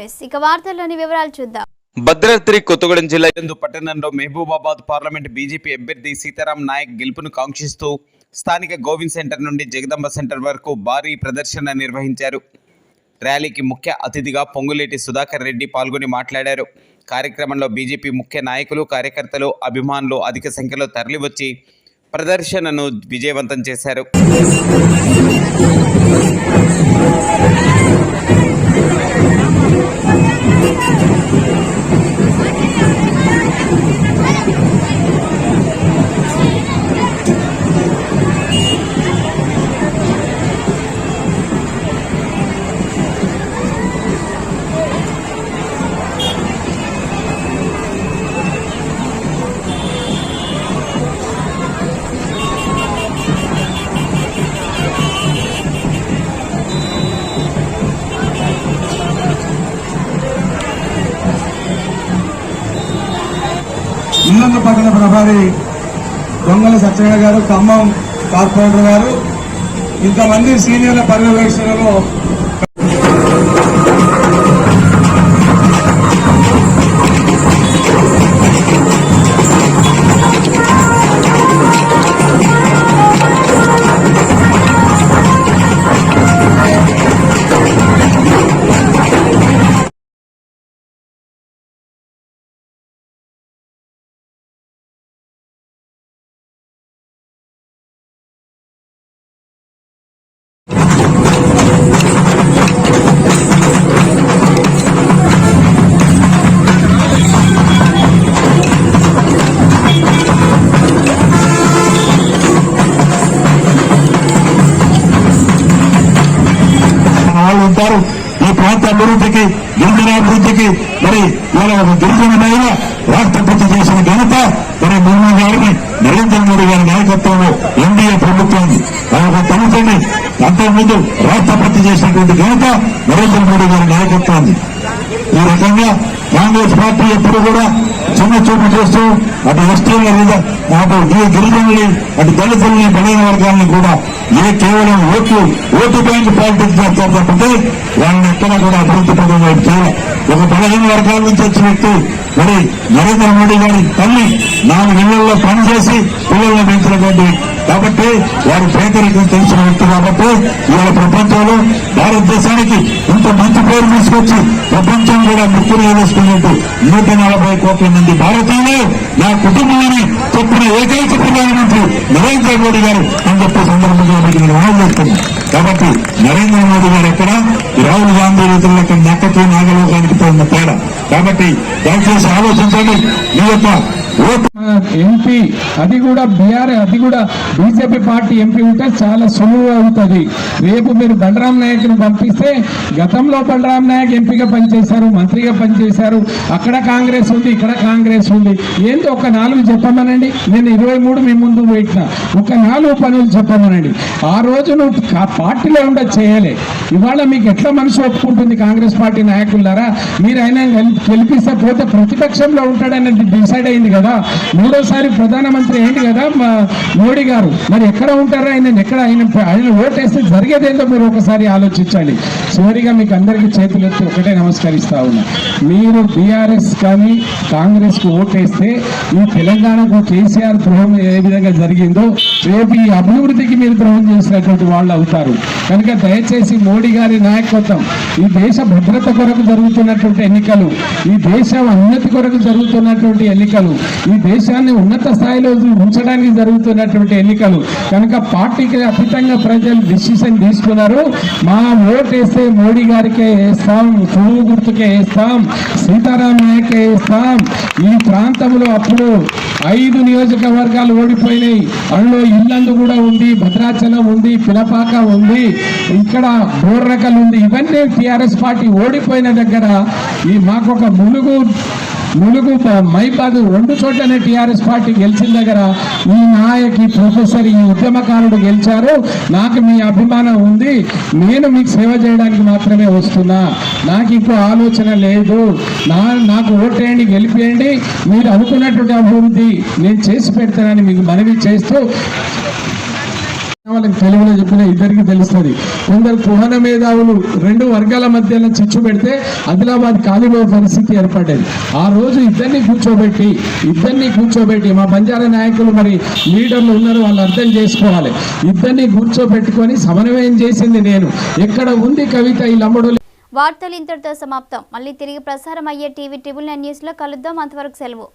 News ఇక వార్తల్లోని వివరాలు చూద్దాం. భద్రాద్రి కొత్తగూడెం జిల్లా యందు పట్టణంలో మహబూబాబాద్ పార్లమెంట్ బీజేపీ అభ్యర్థి సీతారాం నాయక్ గెలుపును కాంక్షిస్తూ స్థానిక గోవింద్ సెంటర్ నుండి జగదంబ సెంటర్ వరకు భారీ ప్రదర్శన నిర్వహించారు. ర్యాలీకి ముఖ్య అతిథిగా పొంగులేటి సుధాకర్ రెడ్డి పాల్గొని మాట్లాడారు. కార్యక్రమంలో బీజేపీ ముఖ్య నాయకులు కార్యకర్తలు అభిమానులు అధిక సంఖ్యలో తరలివచ్చి ప్రదర్శనను విజయవంతం చేశారు. ఇల్లందు పట్టణ ప్రభారి దొంగల సత్యనారాయణ గారు ఖమ్మం కార్పొరేటర్ గారు ఇంతమంది సీనియర్ల పర్యవేక్షణలో వాళ్ళు ఈ ప్రాంత అభివృద్ధికి గిరిజన అభివృద్ధికి మరి ఇవాళ గిరిజన మహిళ రాష్ట్రపతి చేసిన ఘనత మరి మోహన్ గారిని నరేంద్ర మోడీ గారి నాయకత్వంలో ఎన్డీఏ ప్రభుత్వాన్ని ఆ యొక్క తల్లిదండ్రి అంతకుముందు రాష్ట్రపతి చేసినటువంటి ఘనత నరేంద్ర మోడీ గారి నాయకత్వాన్ని. ఈ రకంగా కాంగ్రెస్ పార్టీ ఎప్పుడు కూడా చిన్న చూపు చేస్తూ అటు వస్తువుల మీద అటు ఈ గిరిజనుల్ని అటు దళితుల్ని బలైన వర్గాలను కూడా ఏ కేవలం ఓట్లు ఓటు బ్యాంక్ పాలిటిక్స్ చేస్తారు తప్పితే వాళ్ళని ఎక్కడ కూడా అభివృద్ధి పదం వైపు చేయాలి. ఒక బలహీన వర్గాల నుంచి వచ్చిన వ్యక్తి మరి నరేంద్ర మోడీ గారి తల్లి నాలుగు ఇళ్ళలో పనిచేసి పిల్లల్ని పెంచినటువంటి కాబట్టి వారు పేదరికం తెలిసిన వ్యక్తి కాబట్టి ఇవాళ ప్రపంచంలో భారతదేశానికి ఇంత మంచి పేరు తీసుకొచ్చి ప్రపంచం కూడా ముక్కులు వేసుకున్నట్టు నూట నలభై కోట్ల మంది భారతీయులు నా కుటుంబాన్ని చెప్పిన ఏకైక ప్రధానమంత్రి నరేంద్ర మోడీ గారు అని చెప్పే సందర్భంగా మీకు నేను మనం చేస్తున్నాను. కాబట్టి నరేంద్ర మోడీ గారు ఎక్కడ? రాహుల్ గాంధీ రైతులకు నక్కకి నాగలోకానికి ఉన్న తేడా. కాబట్టి దయచేసి ఆలోచించండి. మీ యొక్క ఎంపీ అది కూడా బీఆర్ అది కూడా బీజేపీ పార్టీ ఎంపీ ఉంటే చాలా సులువు అవుతుంది రేపు మీరు బలరాం నాయక్ని పంపిస్తే గతంలో బలరాం నాయక్ ఎంపీగా పనిచేశారు మంత్రిగా పనిచేశారు. అక్కడ కాంగ్రెస్ ఉంది ఇక్కడ కాంగ్రెస్ ఉంది. ఏంటి ఒక నాలుగు చెప్పమనండి? నేను ఇరవై మూడు మీ ముందు పెట్టిన. ఒక నాలుగు పనులు చెప్పమనండి. ఆ రోజు నువ్వు పార్టీలో ఉండ చేయలే. ఇవాళ మీకు ఎట్లా మనసు ఒప్పుకుంటుంది కాంగ్రెస్ పార్టీ నాయకులారా? మీరు ఆయన గెలిపిస్తే పోతే ప్రతిపక్షంలో ఉంటాడనేది డిసైడ్ అయింది కదా. మూడోసారి ప్రధానమంత్రి ఏంటి కదా మా మోడీ గారు. మరి ఎక్కడ ఉంటారో ఆయన? ఎక్కడ ఆయన? ఆయన ఓటేస్తే జరిగేదేందో మీరు ఒకసారి ఆలోచించండి. చివరిగా మీకు అందరికీ చేతులెత్తి ఒకటే నమస్కరిస్తా ఉన్నా. మీరు బీఆర్ఎస్ కానీ కాంగ్రెస్కు ఓటేస్తే ఈ తెలంగాణకు కేసీఆర్ ద్రోహం ఏ విధంగా జరిగిందో రేపు ఈ అభివృద్ధికి మీరు ద్రోహం చేసినటువంటి వాళ్ళు అవుతారు. కనుక దయచేసి మోడీ గారి నాయకత్వం ఈ దేశ భద్రత కొరకు జరుగుతున్నటువంటి ఎన్నికలు ఈ దేశం అన్నతి కొరకు జరుగుతున్నటువంటి ఎన్నికలు ఈ దేశాన్ని ఉన్నత స్థాయిలో ఉంచడానికి జరుగుతున్నటువంటి ఎన్నికలు. కనుక పార్టీకి అతీతంగా ప్రజలు డిసిషన్ తీసుకున్నారు. మా ఓటు వేస్తే మోడీ గారికే వేస్తాం పువ్వు గుర్తుకే వేస్తాం సీతారాం నాయకే వేస్తాం. ఈ ప్రాంతంలో అప్పుడు ఐదు నియోజకవర్గాలు ఓడిపోయినాయి. అందులో ఇల్లందు కూడా ఉంది భద్రాచలం ఉంది పిలపాక ఉంది ఇక్కడ బోర్రకలు ఉంది. ఇవన్నీ టిఆర్ఎస్ పార్టీ ఓడిపోయిన దగ్గర ఈ మాకు ఒక ములుగు ములుగు ప- రెండు చోట్లనే టీఆర్ఎస్ పార్టీ గెలిచిన దగ్గర ఈ నాయకి ప్రొఫెసర్ ఈ ఉద్యమకారుడు గెలిచారు. నాకు మీ అభిమానం ఉంది. నేను మీకు సేవ చేయడానికి మాత్రమే వస్తున్నా. నాకు ఇంకో ఆలోచన లేదు. నా నాకు ఓటేయండి గెలిపేయండి. మీరు అనుకున్నటువంటి అభివృద్ధి నేను చేసి పెడతానని మీకు మనవి చేస్తూ వాళ్ళకి తెలుగులో చెప్పిన ఇద్దరికి తెలుస్తుంది. కొందరు కుహన మేధావులు రెండు వర్గాల మధ్యన చిచ్చు పెడితే ఆదిలాబాద్ కాలిపోయే పరిస్థితి ఏర్పడ్డది. ఆ రోజు ఇద్దరిని కూర్చోబెట్టి ఇద్దరిని కూర్చోబెట్టి మా బంజారా నాయకులు మరి లీడర్లు ఉన్నారు వాళ్ళు అర్థం చేసుకోవాలి. ఇద్దరిని కూర్చోబెట్టుకొని సమన్వయం చేసింది నేను. ఎక్కడ ఉంది కవిత ఈ లంబడు వార్తలు ఇంతటితో సమాప్తం. మళ్ళీ తిరిగి ప్రసారం అయ్యే టీవీ ట్రిబుల్ నైన్ న్యూస్లో కలుద్దాం. అంతవరకు సెలవు.